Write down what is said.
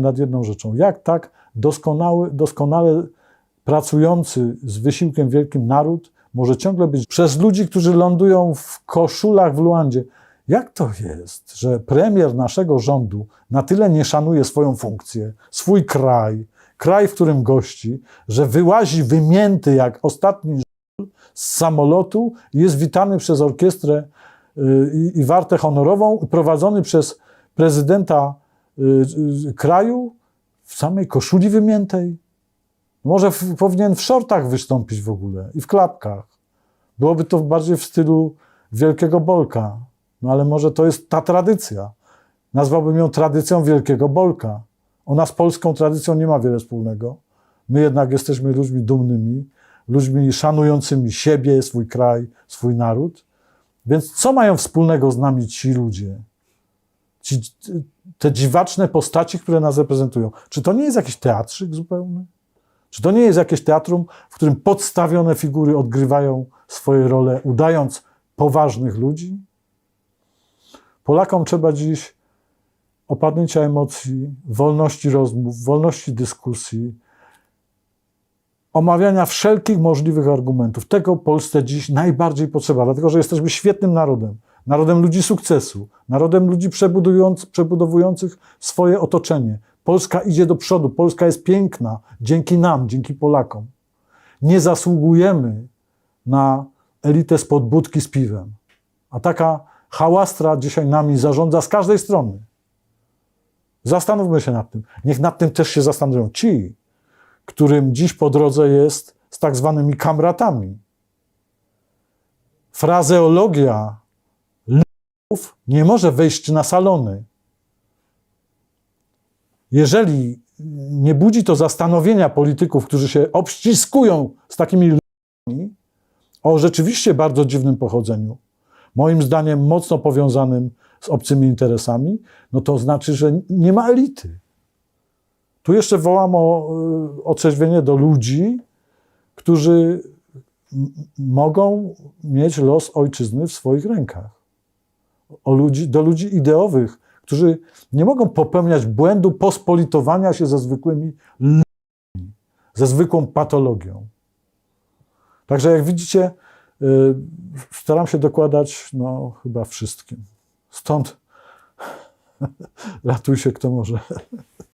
nad jedną rzeczą. Jak tak doskonały, doskonale pracujący z wysiłkiem wielkim naród może ciągle być przez ludzi, którzy lądują w koszulach w Luandzie. Jak to jest, że premier naszego rządu na tyle nie szanuje swoją funkcję, swój kraj, kraj, w którym gości, że wyłazi wymięty jak ostatni z samolotu i jest witany przez orkiestrę y, i, i wartę honorową, prowadzony przez prezydenta kraju w samej koszuli wymiętej? Może w, powinien w shortach wystąpić w ogóle i w klapkach. Byłoby to bardziej w stylu Wielkiego Bolka. No ale może to jest ta tradycja. Nazwałbym ją tradycją Wielkiego Bolka. Ona z polską tradycją nie ma wiele wspólnego. My jednak jesteśmy ludźmi dumnymi, ludźmi szanującymi siebie, swój kraj, swój naród. Więc co mają wspólnego z nami ci ludzie? Ci, te dziwaczne postaci, które nas reprezentują. Czy to nie jest jakiś teatrzyk zupełny? Czy to nie jest jakieś teatrum, w którym podstawione figury odgrywają swoje role, udając poważnych ludzi? Polakom trzeba dziś opadnięcia emocji, wolności rozmów, wolności dyskusji, omawiania wszelkich możliwych argumentów. Tego Polsce dziś najbardziej potrzeba, dlatego że jesteśmy świetnym narodem. Narodem ludzi sukcesu, narodem ludzi przebudowujących swoje otoczenie. Polska idzie do przodu, Polska jest piękna dzięki nam, dzięki Polakom. Nie zasługujemy na elitę spod budki z piwem. A taka hałastra dzisiaj nami zarządza z każdej strony. Zastanówmy się nad tym. Niech nad tym też się zastanowią ci, którym dziś po drodze jest z tak zwanymi kamratami. Frazeologia nie może wejść na salony. Jeżeli nie budzi to zastanowienia polityków, którzy się obściskują z takimi ludźmi o rzeczywiście bardzo dziwnym pochodzeniu, moim zdaniem mocno powiązanym z obcymi interesami, no to znaczy, że nie ma elity. Tu jeszcze wołam o y, otrzeźwienie do ludzi, którzy mogą mieć los ojczyzny w swoich rękach. Ludzi, do ludzi ideowych, którzy nie mogą popełniać błędu pospolitowania się ze zwykłymi ludźmi, ze zwykłą patologią. Także jak widzicie, y, staram się dokładać no, chyba wszystkim. Stąd ratuj się kto może.